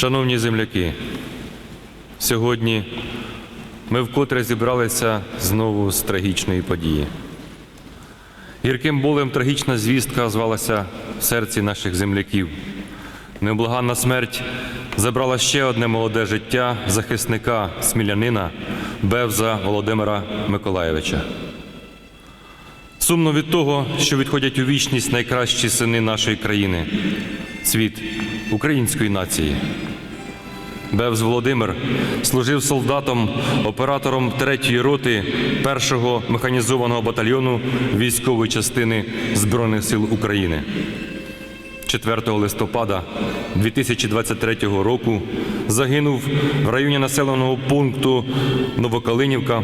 Шановні земляки, сьогодні ми вкотре зібралися знову з трагічної події. Гірким болем трагічна звістка звалася в серці наших земляків. Необлаганна смерть забрала ще одне молоде життя захисника смілянина Бевза Володимира Миколаєвича. Сумно від того, що відходять у вічність найкращі сини нашої країни, цвіт української нації. Бевз Володимир служив солдатом, оператором 3-ї роти 1-го механізованого батальйону військової частини Збройних сил України. 4 листопада 2023 року загинув в районі населеного пункту Новокалинівка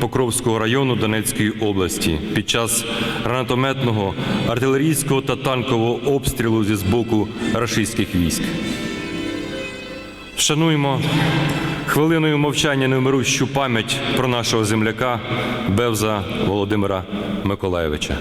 Покровського району Донецької області під час гранатометного, артилерійського та танкового обстрілу зі збоку рашистських військ. Вшануємо хвилиною мовчання невмирущу пам'ять про нашого земляка Бевза Володимира Миколаєвича.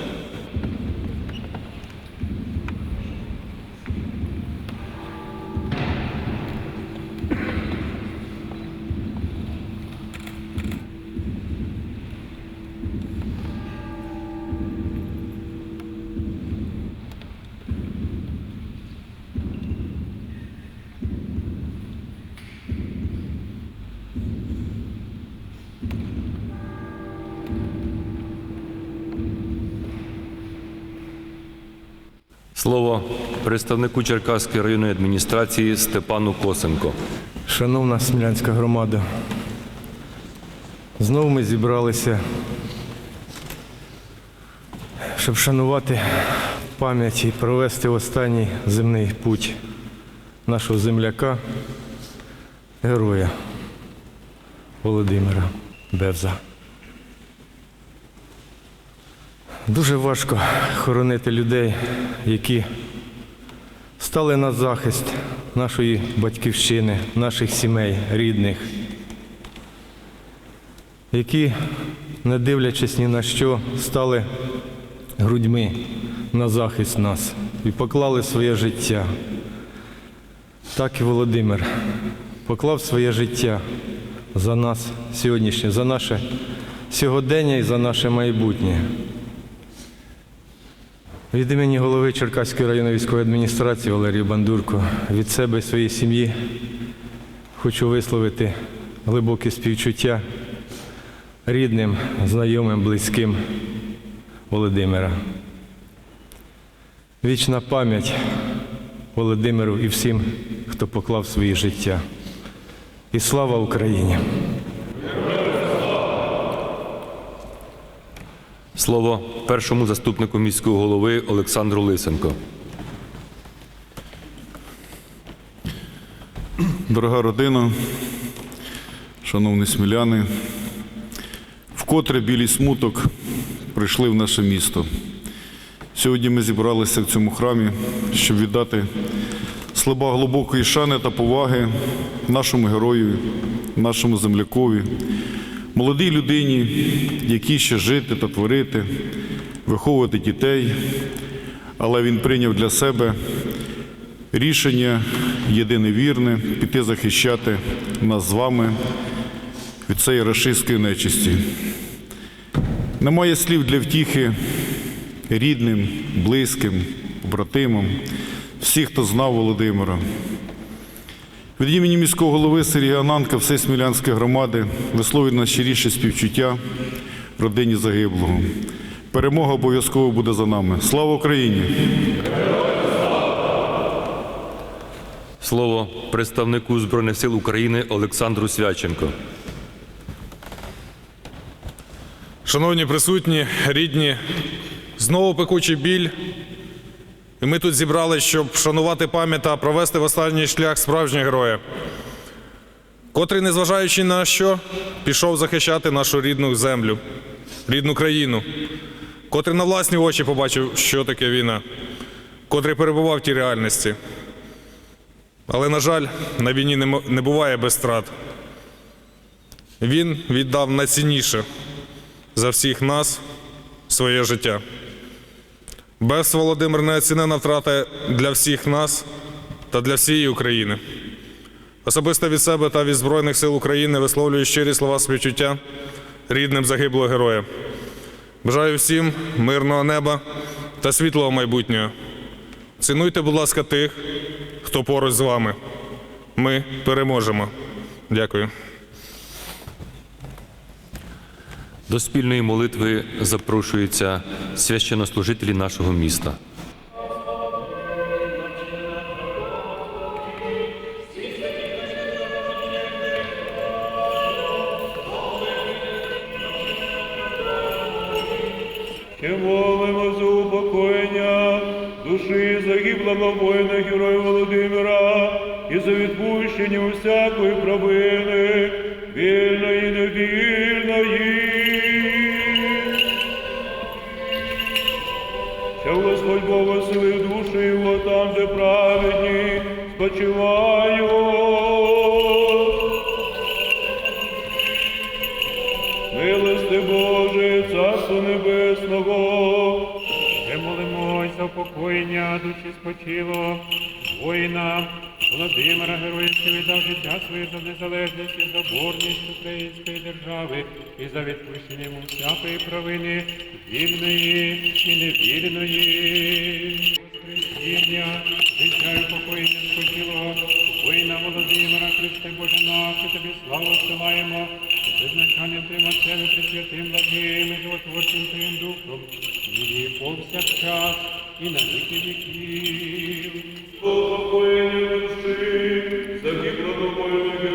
Слово представнику Черкаської районної адміністрації Степану Косенко. Шановна смілянська громада, знову ми зібралися, щоб шанувати пам'ять і провести останній земний путь нашого земляка, героя Володимира Бевза. Дуже важко хоронити людей, які стали на захист нашої батьківщини, наших сімей, рідних, які, не дивлячись ні на що, стали грудьми на захист нас і поклали своє життя. Так і Володимир поклав своє життя за нас сьогоднішнє, за наше сьогодення і за наше майбутнє. Від імені голови Черкаської районної військової адміністрації Валерії Бандурко від себе і своєї сім'ї хочу висловити глибоке співчуття рідним, знайомим, близьким Володимира. Вічна пам'ять Володимиру і всім, хто поклав своє життя. І слава Україні! Слово першому заступнику міського голови Олександру Лисенко. Дорога родина, шановні сміляни, вкотре білий смуток прийшли в наше місто. Сьогодні ми зібралися в цьому храмі, щоб віддати слова глибокої шани та поваги нашому герою, нашому землякові, молодій людині, якій ще жити та творити, виховувати дітей, але він прийняв для себе рішення єдине вірне піти захищати нас з вами від цієї рашистської нечисті. Немає слів для втіхи рідним, близьким, побратимам, всіх, хто знав Володимира. Від імені міського голови Сергія Ананка, всей Смілянської громади висловлюю найщиріше співчуття родині загиблого. Перемога обов'язково буде за нами. Слава Україні! Слово представнику Збройних сил України Олександру Свяченко. Шановні присутні, рідні, знову пекучий біль. І ми тут зібрали, щоб вшанувати пам'ять та провести в останній шлях справжнього героя, котрий, незважаючи на що, пішов захищати нашу рідну землю, рідну країну, котрий на власні очі побачив, що таке війна, котрий перебував в тій реальності. Але, на жаль, на війні не буває без страт. Він віддав найцінніше за всіх нас своє життя. Без Володимир неоцінена втрата для всіх нас та для всієї України. Особисто від себе та від Збройних сил України висловлюю щирі слова співчуття рідним загиблого героя. Бажаю всім мирного неба та світлого майбутнього. Цінуйте, будь ласка, тих, хто поруч з вами. Ми переможемо. Дякую. До спільної молитви запрошуються священнослужителі нашого міста. Молимо за упокоєння душі загиблого героя Володимира і за відпущення усякої провини, вільної і Господь благослови душі його там, де праведні спочивають. Милости Боже, Царство Небесного, Ще молимось за душі спочило, воїна Володимира, героя, що віддав життя своє за незалежність і заборність української держави і за відпущення йому всякої провини, вільної і невільної. Воскресіння, життя і упокоєння спочилого, воїна Володимира, Христе Боже наш, тобі славу всилаємо, визначанням Твоїм Отцем і Пресвятим благим і животворчим Твоїм Духом, і повсякчас, і на віки віків. Упокоєння душі, загибло воїна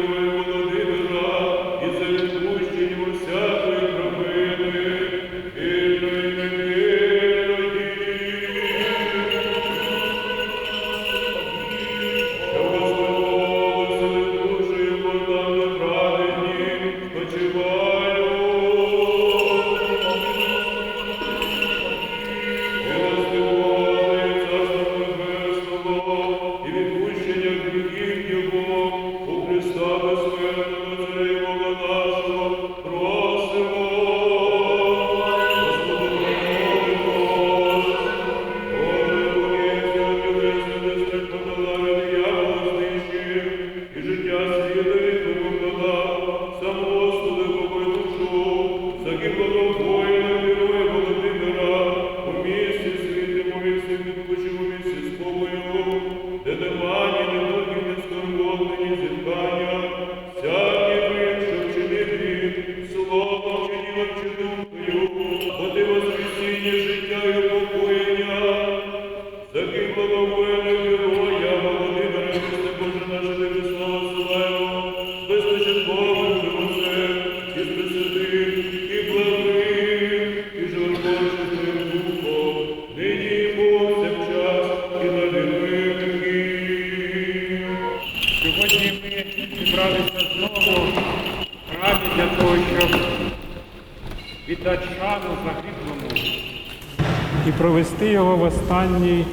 і провести його в останній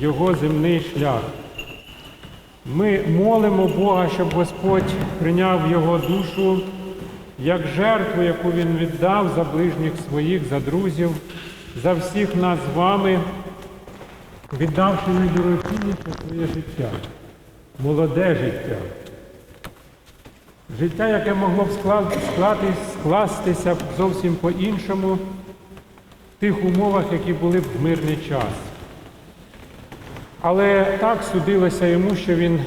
його земний шлях. Ми молимо Бога, щоб Господь прийняв його душу як жертву, яку Він віддав за ближніх своїх, за друзів, за всіх нас з вами, віддавши найдорожчіше своє життя молоде життя. Життя, яке могло б скластися зовсім по-іншому тих умовах, які були в мирний час. Але так судилося йому, що він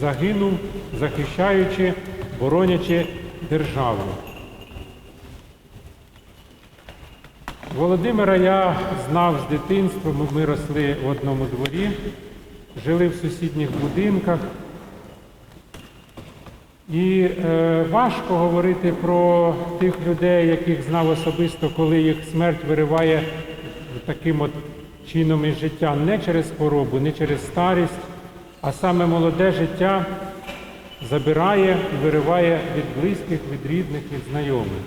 загинув, захищаючи, боронячи державу. Володимира я знав з дитинства, ми росли в одному дворі, жили в сусідніх будинках. І е, важко говорити про тих людей, яких знав особисто, коли їх смерть вириває таким от чином із життя не через хворобу, не через старість, а саме молоде життя забирає і вириває від близьких, від рідних, від знайомих.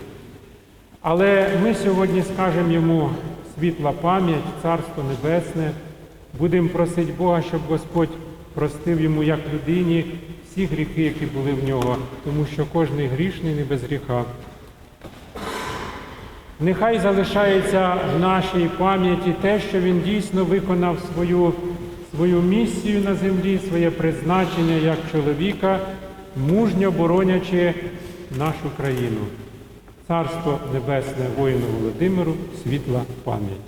Але ми сьогодні скажемо йому світла пам'ять, Царство Небесне. Будемо просити Бога, щоб Господь простив йому як людині всі гріхи, які були в нього, тому що кожний грішний не без гріха. Нехай залишається в нашій пам'яті те, що він дійсно виконав свою, свою місію на землі, своє призначення як чоловіка, мужньо боронячи нашу країну. Царство Небесне воїну Володимиру, світла пам'ять.